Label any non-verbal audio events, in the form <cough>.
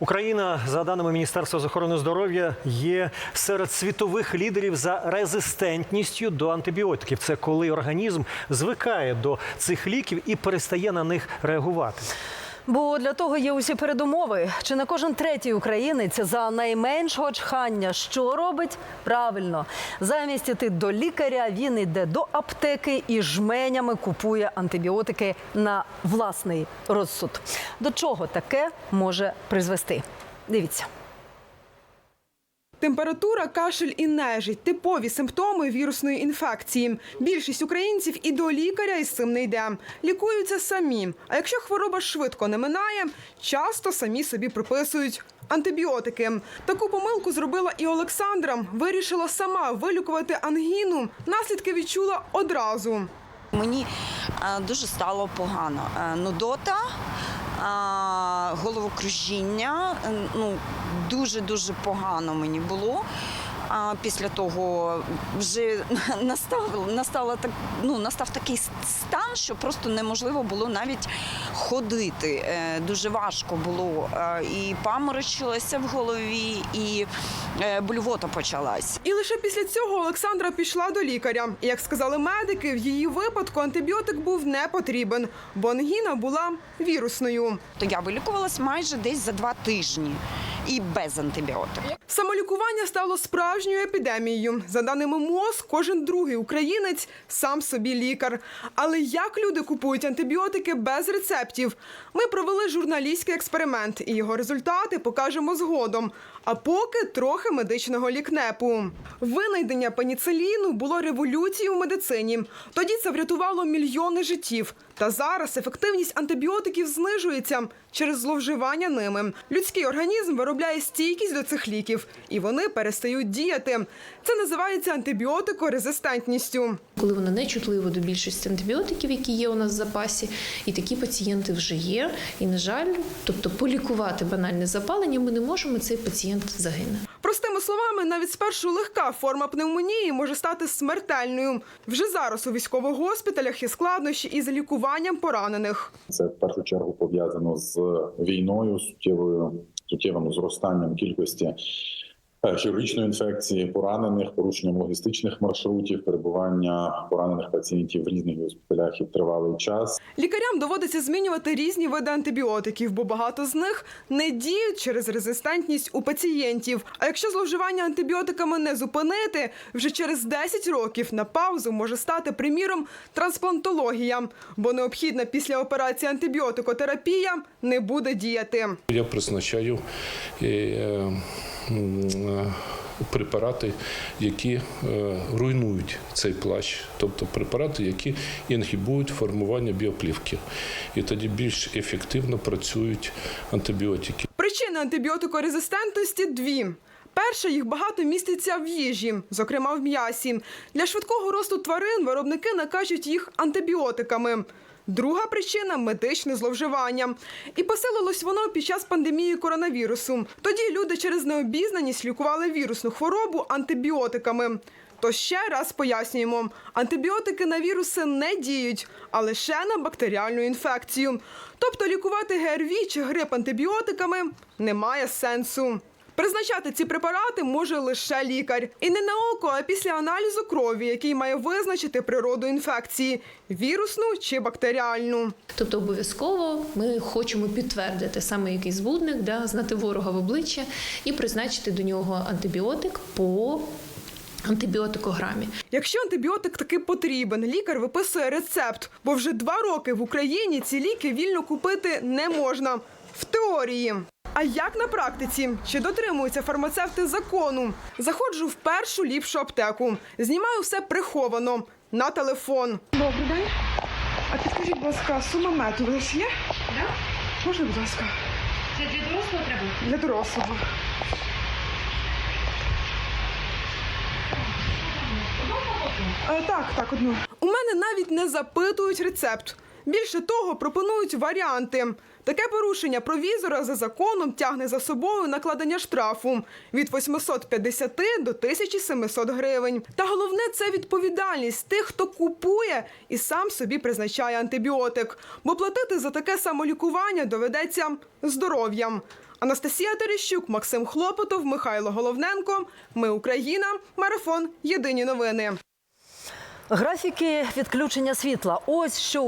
Україна, за даними Міністерства з охорони здоров'я, є серед світових лідерів за резистентністю до антибіотиків. Це коли організм звикає до цих ліків і перестає на них реагувати. Бо для того є усі передумови. Чи не кожен третій українець за найменшого чхання що робить? Правильно, замість іти до лікаря, він йде до аптеки і жменями купує антибіотики на власний розсуд. До чого таке може призвести? Дивіться. Температура, кашель і нежить типові симптоми вірусної інфекції. Більшість українців і до лікаря із цим не йде. Лікуються самі. А якщо хвороба швидко не минає, часто самі собі приписують. Антибіотики таку помилку зробила і Олександра. Вирішила сама вилікувати ангіну. Наслідки відчула одразу. Мені е, дуже стало погано. Е, Нудота, головокружіння. Ну, дуже-дуже погано мені було. А після того вже <laughs> настав, настала так, ну, настав такий стан, що просто неможливо було навіть ходити. Е, Дуже важко було. Е, І паморочилося в голові, і е, блювота почалась. І лише після цього Олександра пішла до лікаря. Як сказали медики, в її випадку антибіотик був не потрібен, бо ангіна була вірусною. То я вилікувалась майже десь за два тижні і без антибіотиків. Самолікування стало справжньою епідемією. За даними МОЗ, кожен другий українець сам собі лікар. Але як люди купують антибіотики без рецептів? Ми провели журналістський експеримент, і його результати покажемо згодом. А поки трохи медичного лікнепу. Винайдення пеніциліну було революцією в медицині. Тоді це врятувало мільйони життів. Та зараз ефективність антибіотиків знижується через зловживання ними. Людський організм виробляє стійкість до цих ліків, і вони перестають діяти. Це називається антибіотикорезистентністю. коли вона не чутлива до більшості антибіотиків, які є у нас в запасі, і такі пацієнти вже є. І, на жаль, тобто полікувати банальне запалення ми не можемо, цей пацієнт загине. Простими словами, навіть спершу легка форма пневмонії може стати смертельною. Вже зараз у військових госпіталях є складнощі із лікуванням поранених. Це в першу чергу пов'язано з війною, суттєвою суттєвим зростанням кількості хірургічної інфекції, поранених, порушенням логістичних маршрутів, перебування поранених пацієнтів в різних госпіталях і тривалий час. Лікарям доводиться змінювати різні види антибіотиків, бо багато з них не діють через резистентність у пацієнтів. А якщо зловживання антибіотиками не зупинити, вже через 10 років на паузу може стати приміром трансплантологія, бо необхідна після операції антибіотикотерапія не буде діяти. Я призначаю е, е, е, препарати, які е, руйнують цей плащ, тобто препарати, які інгібують формування біоплівки. І тоді більш ефективно працюють антибіотики. Причини антибіотикорезистентності дві. Перша їх багато міститься в їжі, зокрема в м'ясі. Для швидкого росту тварин виробники накажуть їх антибіотиками. Друга причина медичне зловживання. І посилилось воно під час пандемії коронавірусу. Тоді люди через необізнаність лікували вірусну хворобу антибіотиками. То ще раз пояснюємо: антибіотики на віруси не діють, а лише на бактеріальну інфекцію. Тобто лікувати ГРВІ чи грип антибіотиками немає сенсу. Призначати ці препарати може лише лікар. І не на око, а після аналізу крові, який має визначити природу інфекції вірусну чи бактеріальну. Тобто, обов'язково ми хочемо підтвердити саме який збудник, да, знати ворога в обличчя і призначити до нього антибіотик по антибіотикограмі. Якщо антибіотик таки потрібен, лікар виписує рецепт, бо вже два роки в Україні ці ліки вільно купити не можна. В теорії. А як на практиці? Чи дотримуються фармацевти закону? Заходжу в першу ліпшу аптеку. Знімаю все приховано на телефон. Добрий день. А підскажіть, будь ласка, сума мету у вас є? Так. Можна, будь ласка? Це для дорослого треба? Для дорослого. Е, так, так, одну. У мене навіть не запитують рецепт. Більше того, пропонують варіанти. Таке порушення провізора за законом тягне за собою накладення штрафу від 850 до 1700 гривень. Та головне це відповідальність тих, хто купує і сам собі призначає антибіотик. Бо платити за таке самолікування доведеться здоров'ям. Анастасія Терещук, Максим Хлопотов, Михайло Головненко. Ми Україна. Марафон. Єдині новини. Графіки відключення світла. Ось що